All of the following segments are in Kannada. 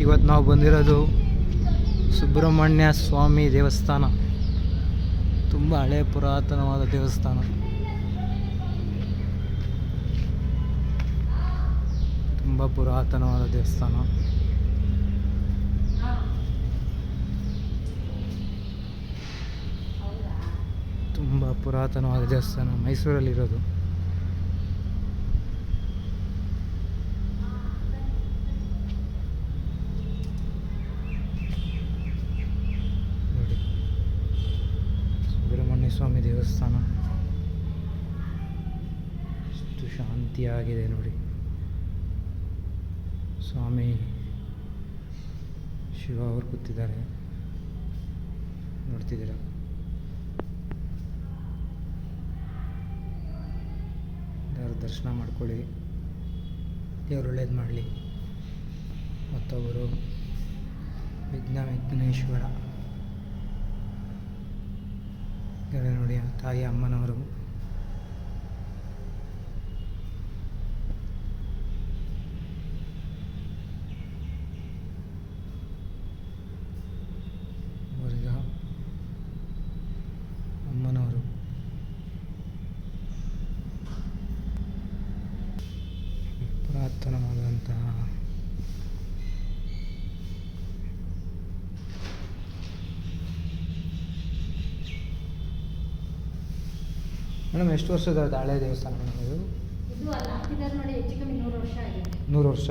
ಇವತ್ತು ನಾವು ಬಂದಿರೋದು ಸುಬ್ರಹ್ಮಣ್ಯ ಸ್ವಾಮಿ ದೇವಸ್ಥಾನ. ತುಂಬ ಹಳೆ ಪುರಾತನವಾದ ದೇವಸ್ಥಾನ. ತುಂಬ ಪುರಾತನವಾದ ದೇವಸ್ಥಾನ. ತುಂಬ ಪುರಾತನವಾದ ದೇವಸ್ಥಾನ ಮೈಸೂರಲ್ಲಿರೋದು ನೋಡಿ ಸುಬ್ರಹ್ಮಣ್ಯ ಸ್ವಾಮಿ ದೇವಸ್ಥಾನ. ಎಷ್ಟು ಶಾಂತಿಯಾಗಿದೆ ನೋಡಿ. ಸ್ವಾಮಿ ಶಿವ ಅವರು ಕೂತಿದ್ದಾರೆ. ನೋಡ್ತಿದ್ದೀರಾ? ದೇವ್ರ ದರ್ಶನ ಮಾಡ್ಕೊಳ್ಳಿ. ದೇವ್ರು ಒಳ್ಳೇದು ಮಾಡಲಿ. ಮತ್ತೊಬ್ಬರು ವಿಘ್ನ ವಿಘ್ನೇಶ್ವರ. ಇದ್ದಾರೆ ನೋಡಿ ತಾಯಿ ಅಮ್ಮನವರು. ಅಮ್ಮನವರು. ಪುರಾತನವಾದಂತಹ ಮೇಡಮ್ ಎಷ್ಟು ವರ್ಷದ ಹಳೆ ದೇವಸ್ಥಾನ ಮೇಡಮ್ ಇದು ನೂರು ವರ್ಷ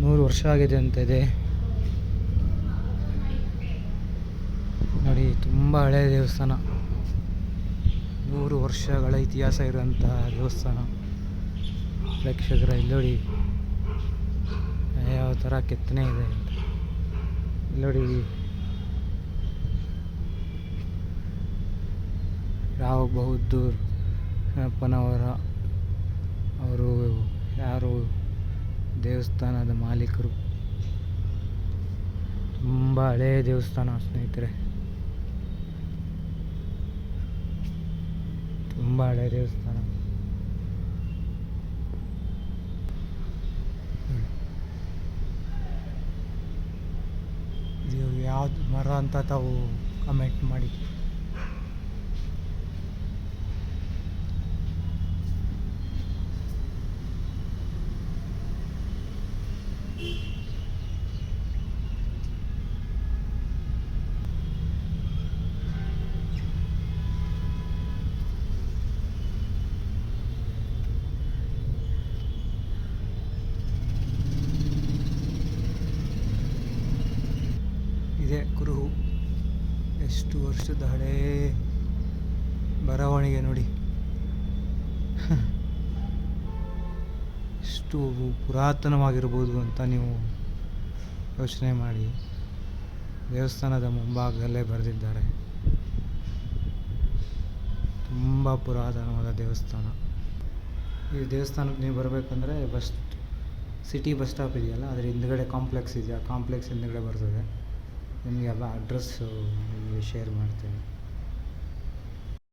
ನೂರು ವರ್ಷ. ಆಗಿದೆ ಅಂತ ಇದೆ. ನೋಡಿ ತುಂಬ ಹಳೆಯ ದೇವಸ್ಥಾನ. ನೂರು ವರ್ಷಗಳ ಇತಿಹಾಸ ಇರುವಂತಹ ದೇವಸ್ಥಾನ. ಪ್ರೇಕ್ಷಕರ ಇಲ್ಲೋಡಿ ಯಾವ ಥರ ಕೆತ್ತನೆ ಇದೆ ಅಂತ. ಇಲ್ಲಿ ರಾವ್ ಬಹದ್ದೂರ್ ಅಪ್ಪನವರ ಅವರು ಯಾರು ದೇವಸ್ಥಾನದ ಮಾಲೀಕರು? ತುಂಬ ಹಳೆಯ ದೇವಸ್ಥಾನ ಸ್ನೇಹಿತರೆ. ತುಂಬ ಹಳೆಯ ದೇವಸ್ಥಾನ. ನೀವು ಯಾವ್ದು ಮರ ಅಂತ ತಾವು ಕಮೆಂಟ್ ಮಾಡಿ ಇದೆ ಕುರುಹು ಎಷ್ಟು ವರ್ಷದ ಹಳೇ ಬರವಣಿಗೆ ನೋಡಿ. ಎಷ್ಟು ಪುರಾತನವಾಗಿರ್ಬೋದು ಅಂತ ನೀವು ಯೋಚನೆ ಮಾಡಿ. ದೇವಸ್ಥಾನದ ಮುಂಭಾಗದಲ್ಲೇ ಬರೆದಿದ್ದಾರೆ. ತುಂಬ ಪುರಾತನವಾದ ದೇವಸ್ಥಾನ. ಈ ದೇವಸ್ಥಾನಕ್ಕೆ ನೀವು ಬರಬೇಕಂದ್ರೆ ಬಸ್, ಸಿಟಿ ಬಸ್ ಸ್ಟಾಪ್ ಇದೆಯಲ್ಲ, ಅದರ ಹಿಂದ್ಗಡೆ ಕಾಂಪ್ಲೆಕ್ಸ್ ಇದೆಯಾ? ಕಾಂಪ್ಲೆಕ್ಸ್ ಹಿಂದ್ಗಡೆ ಬರ್ತದೆ. ನಿಮಗೆ ಎಲ್ಲ ಅಡ್ರೆಸ್ಸು ನಿಮಗೆ ಶೇರ್ ಮಾಡ್ತೇನೆ